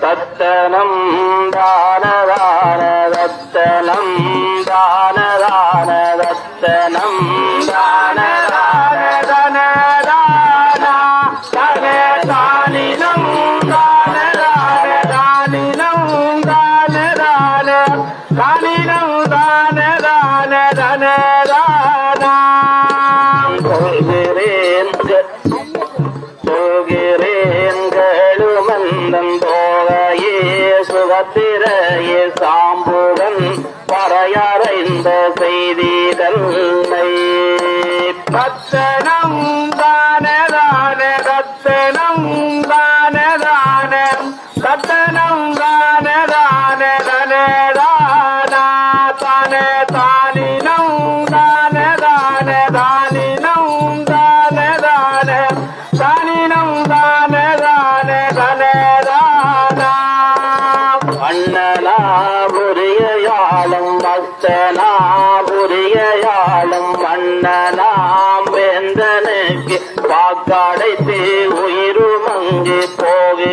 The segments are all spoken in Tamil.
தத்தனம் தானதான தத்தனம் தானதான தத்தனம் தானதான தனதானா தன தானினம் தானதான தானினம் தானதான தானினம் தானதான தனதானாம் சுகத்திரையே சாம்புவன் பறையறைந்த செய்திதன்னை பத்தனம் தானதான ரத்தனம் யாழும் அண்ணனாபுரியயாளும் பக்தனாபுரியயாளும் மன்னனாம் வேந்தனுக்கு வாக்காடைத்து உயிரும் அங்கு போகிறாம்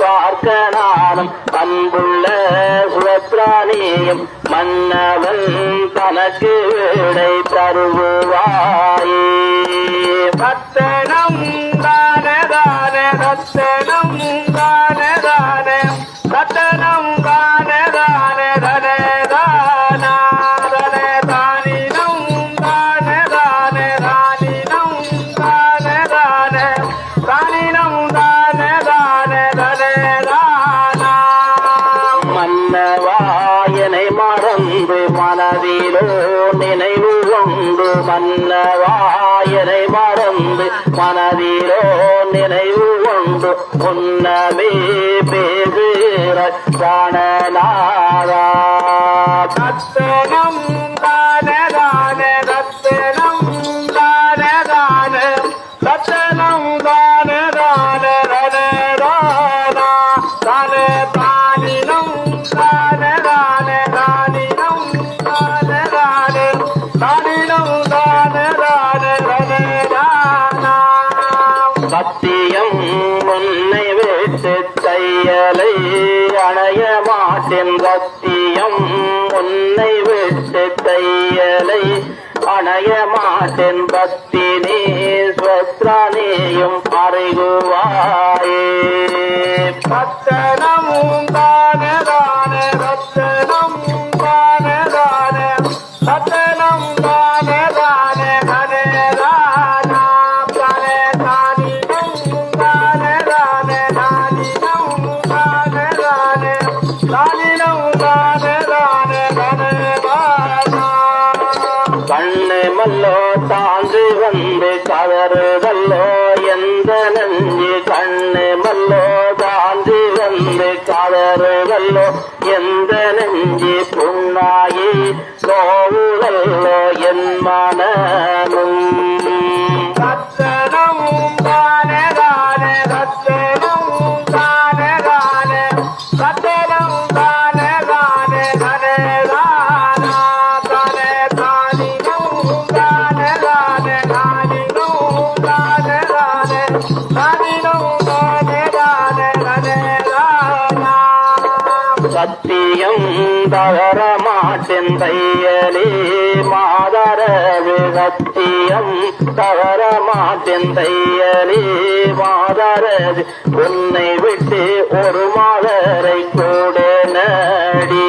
பார்க்க நானும் அன்புள்ள சுவத்ராணியும் மன்னவன் தனக்கு விடை தருவாயே. பத்தனம் மனதிலோ நினைவு உண்டு. உன்னமே பேசுகிற பிராணநாதா தத்தனம் செம்பத்தியம் உன்னை விட்டு தையலை அணைய மாட்டேன் நீ ஸ்வத்ரானேயும் அறிகுவாயே. பத்தனமும் கதறுதல்லோ எந்த நஞ்சு கண்ணு மல்லோ தாழ்ந்து வந்து கதறு வல்லோ எந்த நஞ்சு புண்ணாயி கோவுதல்லோ என் மனமும். ரத்தனமும் தானதான ரத்தனமும் தானதான ரத்தனம் தானதான சத்தியம் தவற மாட்டேன் தையலே மாதரவு சத்தியம் தவற மாட்டேன் தையலே மாதரது உன்னை விட்டு ஒரு மாதரை கூட நடி.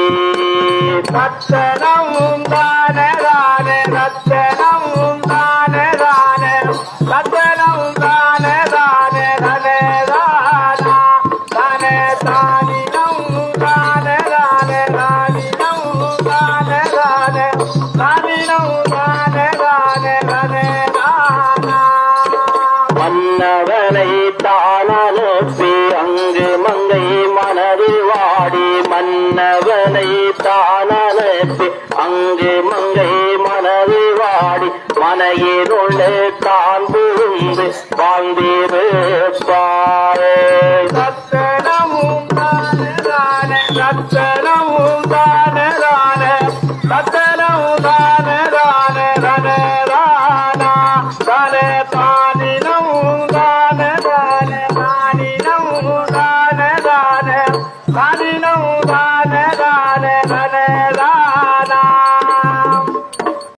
தனதானா மன்னவனை தானனுப்பி அங்கு மங்கை மனதில் வாடி மன்னவனை தானனுப்பி அங்கு மங்கை மனதில் வாடி மனையினுள்ளே தான் புகுந்து வாழ்ந்திருப்பாரே